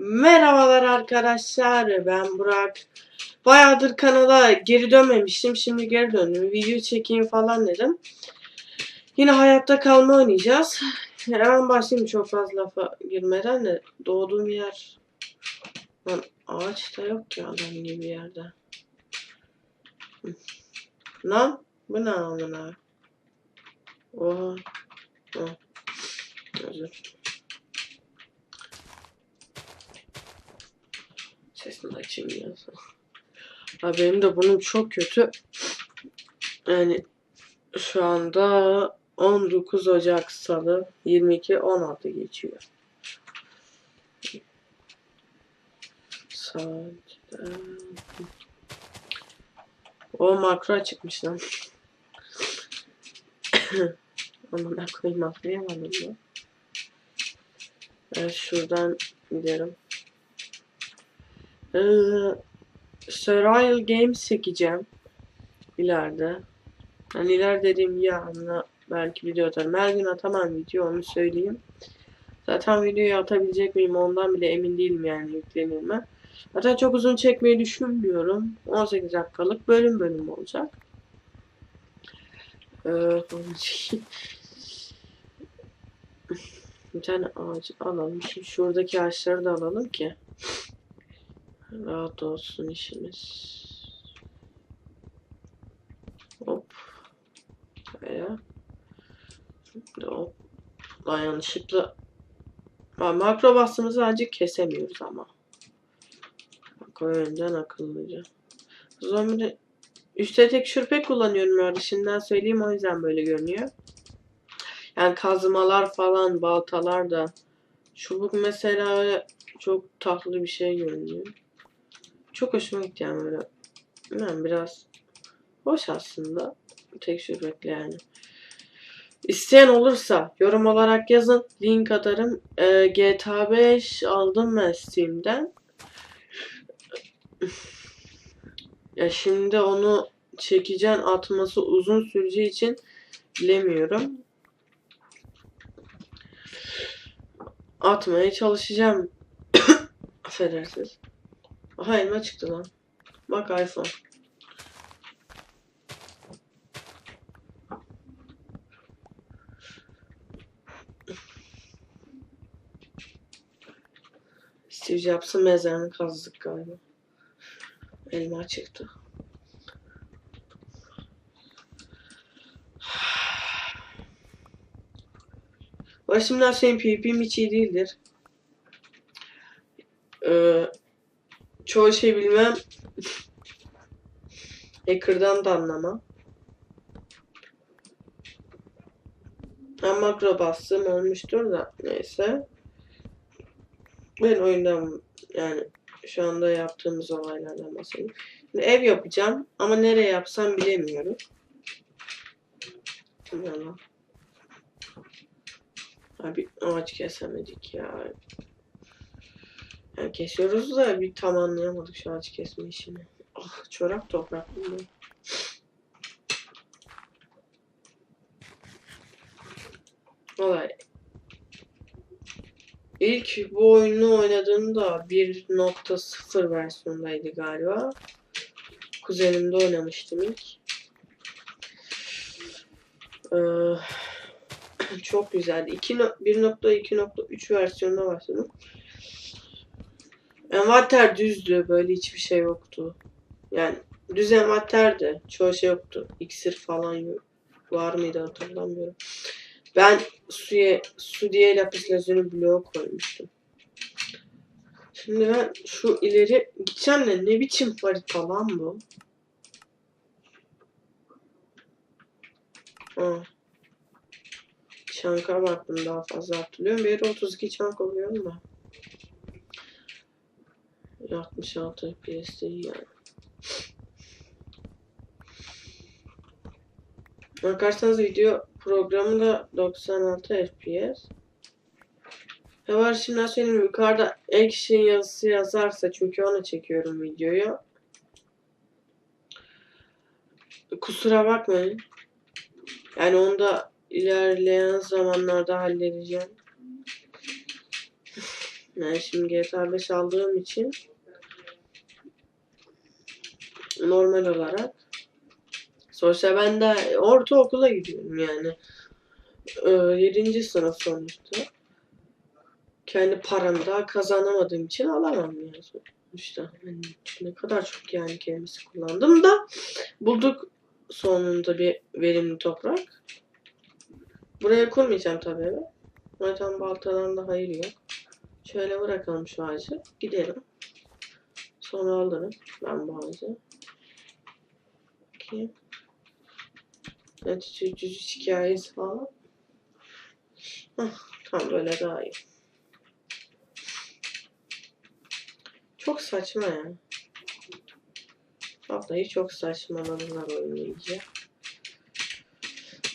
Merhabalar arkadaşlar ben Burak. Bayağıdır kanala geri dönmemiştim. Şimdi geri döndüm. Video çekeyim falan dedim. Yine hayatta kalma oynayacağız. Hemen başlayayım çok fazla lafa girmeden de. Doğduğum yer... Lan ağaç da yok ki adam gibi yerde. Lan bu ne amına? Oha. Ha. Özür. Sesini açayım ya. Ha benim de burnum çok kötü. Yani şu anda 19 Ocak Salı 22 16 geçiyor. Saat o makro çıkmış lan. Amına koyayım atlayamadım mı? Evet şuradan gidelim. Ee, Survival Games çekeceğim. ileride. Hani ileride dediğim yarına belki video atarım. Her gün atamam video onu söyleyeyim. Zaten videoyu atabilecek miyim ondan bile emin değilim yani yüklenir mi. Zaten çok uzun çekmeyi düşünmüyorum. 18 dakikalık bölüm bölüm olacak. Ee, bir tane ağacı alalım. Şimdi şuradaki ağaçları da alalım ki rahat olsun işimiz. Hop. Veya hop. Lan yanlışlıkla ha, makro bastığımızı ancak kesemiyoruz ama. Bak o yönden akıllıca. Zombi üstte tek şürpek kullanıyorum ya. Şimdiden söyleyeyim o yüzden böyle görünüyor. Yani kazmalar falan, baltalar da. Çubuk mesela çok tatlı bir şey görünüyor. Çok hoşuma gitti yani böyle. Yani biraz hoş aslında. Tek şüphekle yani. İsteyen olursa yorum olarak yazın. Link atarım. Ee, GTA 5 aldım ben Steam'den. Ya şimdi onu çekeceğin atması uzun süreceği için bilemiyorum. Atmaya çalışacağım. Affedersiniz. Aha elma çıktı lan. Bak iPhone. Steve Jobs'ın mezarını kazdık galiba. Elma çıktı. Başımdan senin PvP'm hiç iyi değildir. Ee, çoğu şey bilmem. Hacker'dan da anlamam. Ben makro bastım olmuştur da neyse. Ben oyundan yani şu anda yaptığımız olaylardan bahsedeyim. Şimdi ev yapacağım ama nereye yapsam bilemiyorum. Yalan. Abi ağaç kesemedik ya. Yani kesiyoruz da bir tam anlayamadık şu ağaç kesme işini. Ah çorak toprak bu. Olay. İlk bu oyunu oynadığımda 1.0 versiyondaydı galiba. Kuzenimde oynamıştım ilk. Ee, çok güzeldi. 1.2.3 versiyonuna başladım. Envanter düzdü. Böyle hiçbir şey yoktu. Yani düz envanterdi. Çoğu şey yoktu. İksir falan yok. Var mıydı hatırlamıyorum. Ben suya, su diye lapis lazuli bloğu koymuştum. Şimdi ben şu ileri gideceğim de ne biçim harita lan bu? Ha. Çanka baktım daha fazla hatırlıyorum. Bir 32 çank oluyor mu? 66 FPS değil yani. Bakarsanız video programında 96 FPS. Ne var şimdi söyleyeyim yukarıda action yazısı yazarsa çünkü onu çekiyorum videoyu. Kusura bakmayın. Yani onu da ilerleyen zamanlarda halledeceğim. Yani şimdi GTA 5 aldığım için normal olarak sonuçta ben de ortaokula gidiyorum yani. Ee, 7. sınıf sonuçta. Kendi paramı daha kazanamadığım için alamam yani sonuçta. Yani ne kadar çok yani kelimesi kullandım da bulduk sonunda bir verimli toprak. Buraya kurmayacağım tabii eve. Zaten baltadan da hayır yok. Şöyle bırakalım şu ağacı. Gidelim. Sonra alırım ben bu ağacı. Bakayım. Evet, cücücü hikayesi falan. Hah, tam böyle daha iyi. Çok saçma ya. Vallahi çok saçmaladılar oyunu iyice.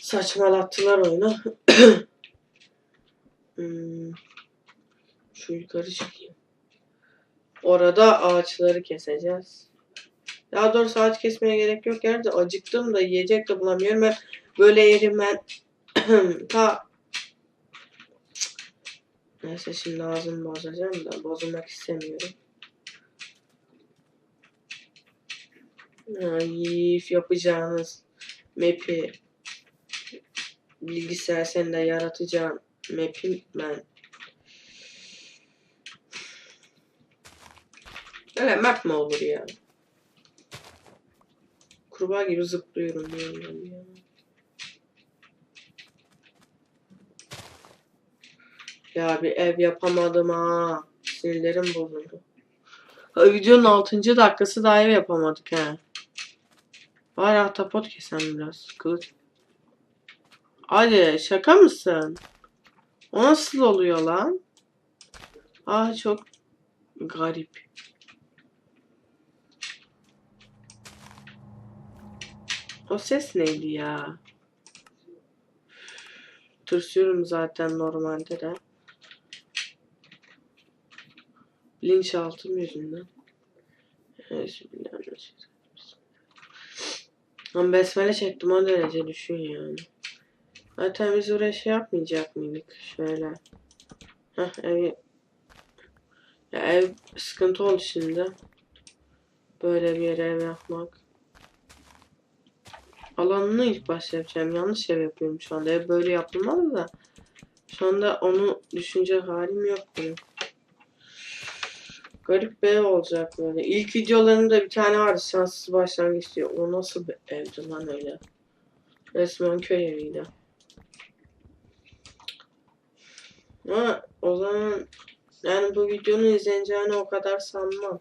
Saçmalattılar oyunu. hmm. Şu yukarı çıkayım. Orada ağaçları keseceğiz. Daha doğrusu ağaç kesmeye gerek yok. Gerçi acıktım da yiyecek de bulamıyorum. Ben böyle yerim ben ta Neyse şimdi ağzımı bozacağım da bozulmak istemiyorum. Naif yapacağınız map'i bilgisayar sende yaratacağım map'i ben Öyle map mi olur ya? Kurbağa gibi zıplıyorum yandan ya. Ya bir ev yapamadım ha. Sinirlerim bozuldu. Ha, videonun 6. dakikası daha ev yapamadık ha. Var ahtapot kesen biraz. Kılıç. Hadi şaka mısın? O nasıl oluyor lan? Ah çok garip. O ses neydi ya? Tırsıyorum zaten normalde de. Bilinçaltım yüzünden. Ben besmele çektim o derece düşün yani. Zaten biz oraya şey yapmayacak mıydık? Şöyle. Heh ev... Ya ev sıkıntı oldu şimdi. Böyle bir yere ev yapmak. Alanını ilk başta yapacağım. Yanlış ev yapıyorum şu anda. Böyle yapılmalı da. Şu anda onu düşünecek halim yok benim. Garip bir olacak böyle. İlk videolarımda bir tane vardı şanssız başlangıç diyor. O nasıl bir evdi lan öyle. Resmen köy eviydi. Ama o zaman yani bu videonun izleneceğini o kadar sanmam.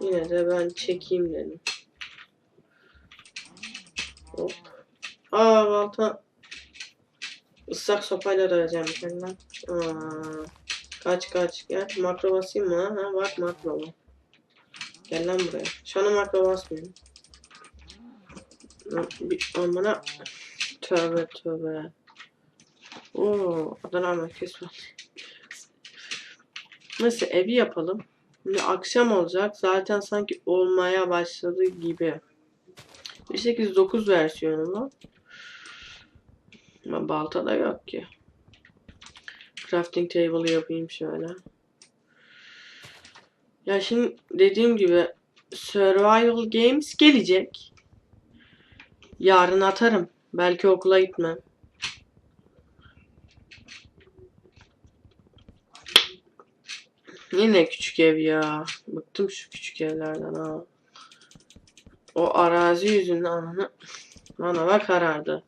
Yine de ben çekeyim dedim. Hop. Aa balta. Islak sopayla döveceğim kendimden. Aa. Kaç kaç gel. Makro basayım mı? Ha bak makro bu. Gel lan buraya. Şu an makro basmıyorum. Bir amına. Tövbe tövbe. Oo, Adana merkez var. Neyse evi yapalım. Şimdi akşam olacak. Zaten sanki olmaya başladı gibi. 1.8.9 versiyonu mu? Ama balta da yok ki. Crafting table yapayım şöyle. Ya şimdi dediğim gibi survival games gelecek. Yarın atarım. Belki okula gitmem. Yine küçük ev ya. Bıktım şu küçük evlerden ha. O arazi yüzünden ananı. Bana bak karardı.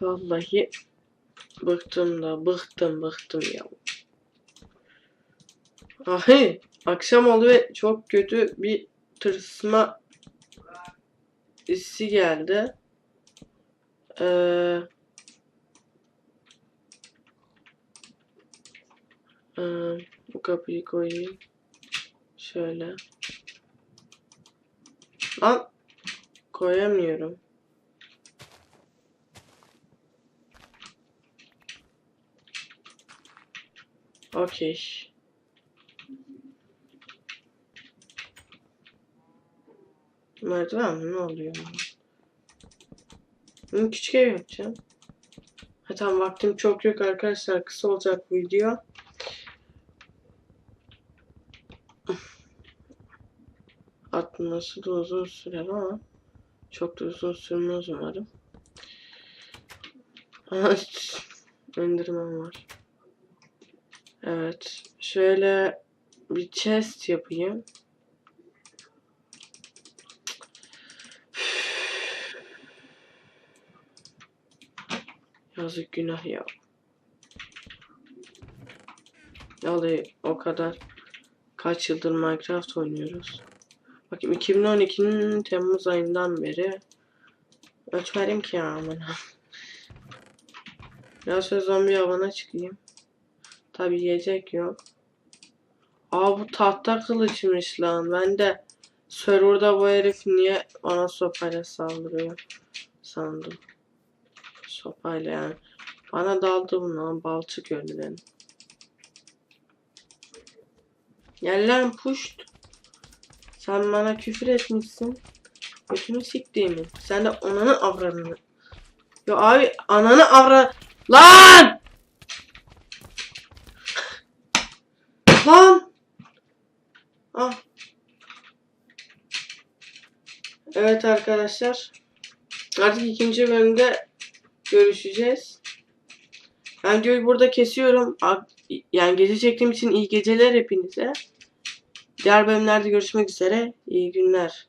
Vallahi bıktım da bıktım bıktım ya. Ahi akşam oldu ve çok kötü bir tırsma hissi geldi. Ee, Ee, bu kapıyı koyayım. Şöyle. Lan koyamıyorum. Okey. Merdiven mi? Ne oluyor? Bunu küçük ev yapacağım. Ha tamam vaktim çok yok arkadaşlar. Kısa olacak bu video. Atması da uzun sürer ama çok da uzun sürmez umarım. Enderman var. Evet. Şöyle bir chest yapayım. Yazık günah ya. Vallahi o kadar kaç yıldır Minecraft oynuyoruz. Bakayım 2012'nin Temmuz ayından beri ölçmedim ki ya aman. Biraz şöyle zombi avına çıkayım. Tabi yiyecek yok. Aa bu tahta kılıçmış lan. Ben de serverda bu herif niye bana sopayla saldırıyor sandım. Sopayla yani. Bana daldı bundan balçık öldü benim. Gel lan puşt. Sen bana küfür etmişsin. Götünü siktiğimi. Sen de ananı avradını. Yo abi ananı avra... Lan! Ah. Evet arkadaşlar. Artık ikinci bölümde görüşeceğiz. Ben videoyu burada kesiyorum. Yani gece çektiğim için iyi geceler hepinize. Diğer bölümlerde görüşmek üzere. İyi günler.